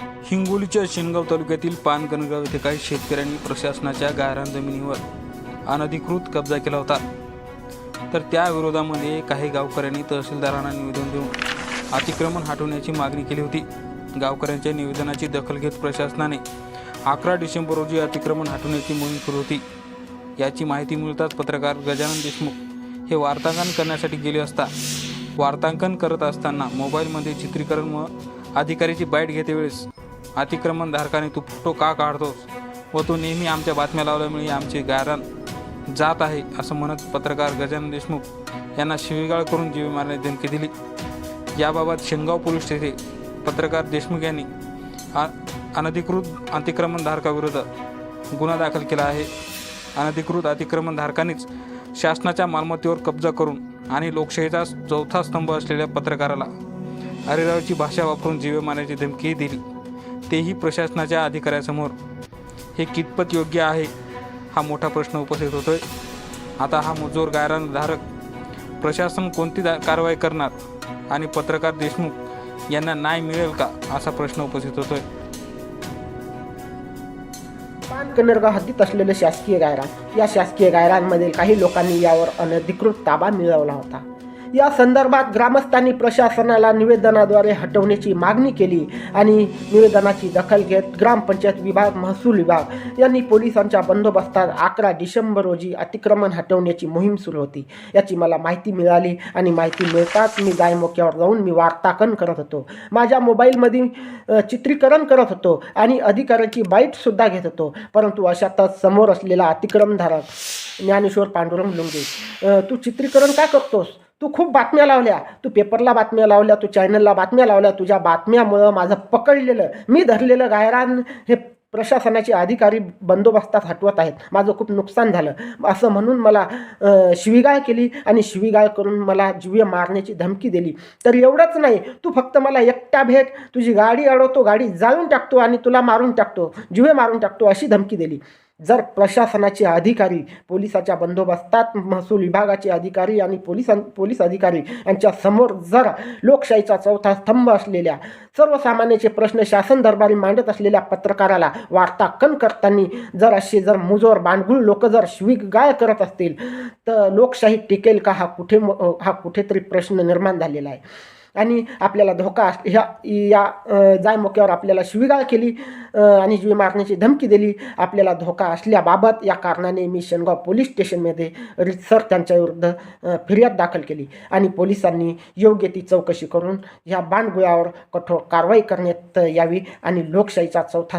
हिंगोलीच्या शिनगाव तालुक्यातील पानकनगाव येथे काही शेतकऱ्यांनी प्रशासनाच्या गायरान जमिनीवर अनधिकृत कब्जा केला होता. तर त्या विरोधामध्ये काही गावकऱ्यांनी तहसीलदारांना निवेदन देऊन अतिक्रमण हटवण्याची मागणी केली होती. गावकऱ्यांच्या निवेदनाची दखल घेत प्रशासनाने अकरा डिसेंबर रोजी अतिक्रमण हटवण्याची मोहीम सुरू होती. याची माहिती मिळताच पत्रकार गजानन देशमुख हे वार्तांकन करण्यासाठी गेले असता वार्तांकन करत असताना मोबाईलमध्ये चित्रीकरण व अधिकाऱ्याची बाईट घेतेवेळेस अतिक्रमण धारकाने तू फोटो का काढतोस? व तो नेहमी आमच्या बातम्या लावल्यामुळे आमचे गायरान जात आहे असं म्हणत पत्रकार गजानन देशमुख यांना शिवीगाळ करून जीवे मारण्याची धमकी दिली. याबाबत शेंगाव पोलीस येथे पत्रकार देशमुख यांनी अ- अनधिकृत अतिक्रमणधारकाविरुद्ध गुन्हा दाखल केला आहे. अनधिकृत अतिक्रमणधारकांनीच शासनाच्या मालमत्तेवर कब्जा करून आणि लोकशाहीचा चौथा स्तंभ असलेल्या पत्रकाराला अरेरावची भाषा वापरून जीवे मारण्याची धमकी दिली. तेही प्रशासनाच्या अधिकाऱ्यासमोर. हे कितपत योग्य आहे? हा मोठा प्रश्न उपस्थित होतोय. आता हा मुजोर गायरान धारक प्रशासन कोणती दा कारवाई करणार आणि पत्रकार देशमुख यांना न्याय मिळेल का असा प्रश्न उपस्थित होतोय. पानकनरगाव हद्दीत असलेले शासकीय गायरान या शासकीय गायरांमधील काही लोकांनी यावर अनधिकृत ताबा मिळवला होता. या संदर्भात ग्रामस्थांनी प्रशासनाला निवेदनाद्वारे हटवण्याची मागणी केली आणि निवेदनाची दखल घेत ग्रामपंचायत विभाग महसूल विभाग यांनी पोलिसांच्या बंदोबस्तात अकरा डिसेंबर रोजी अतिक्रमण हटवण्याची मोहीम सुरू होती. याची मला माहिती मिळाली आणि माहिती मिळताच मी गायमोक्यावर जाऊन मी वार्ताकन करत होतो. माझ्या मोबाईलमध्ये चित्रीकरण करत होतो आणि अधिकाऱ्याची बाईटसुद्धा घेत होतो. परंतु अशातच समोर असलेला अतिक्रमधारक ज्ञानेश्वर पांडुरंग लुंगे तू चित्रीकरण का करतोस? तू खूप बातम्या लावल्या. तू पेपरला बातम्या लावल्या तू चॅनलला बातम्या लावल्या. तुझ्या बातम्यामुळं माझं पकडलेलं मी धरलेलं गायरान हे प्रशासनाचे अधिकारी बंदोबस्तात हटवत आहेत. माझं खूप नुकसान झालं. असं म्हणून मला शिवीगाळ केली आणि शिवीगाळ करून मला जीवे मारण्याची धमकी दिली. तर एवढंच नाही तू फक्त मला एकटा भेट तुझी गाडी अडवतो गाडी जाळून टाकतो आणि तुला मारून टाकतो जीवे मारून टाकतो अशी धमकी दिली. जर प्रशासनाचे अधिकारी पोलिसाच्या बंदोबस्तात महसूल विभागाचे अधिकारी आणि पोलिसां पोलीस अधिकारी यांच्या समोर जर लोकशाहीचा चौथा स्तंभ असलेल्या सर्वसामान्याचे प्रश्न शासन दरबारी मांडत असलेल्या पत्रकाराला वार्ताकन करताना जर असे जर मुजोर बांडगुळ लोक जर शिवीगाळ करत असतील तर लोकशाही टिकेल का हा कुठे हा कुठेतरी प्रश्न निर्माण झालेला आहे. आणि आपल्याला धोका अस- ह्या या जायमोक्यावर आपल्याला शिवीगाळ केली आणि जीवे मारण्याची धमकी दिली. आपल्याला धोका असल्याबाबत या कारणाने मी शेनगाव पोलीस स्टेशनमध्ये रितसर त्यांच्याविरुद्ध फिर्याद दाखल केली. आणि पोलिसांनी योग्य ती चौकशी करून ह्या बाणगुळावर कठोर कारवाई करण्यात यावी आणि लोकशाहीचा चौथा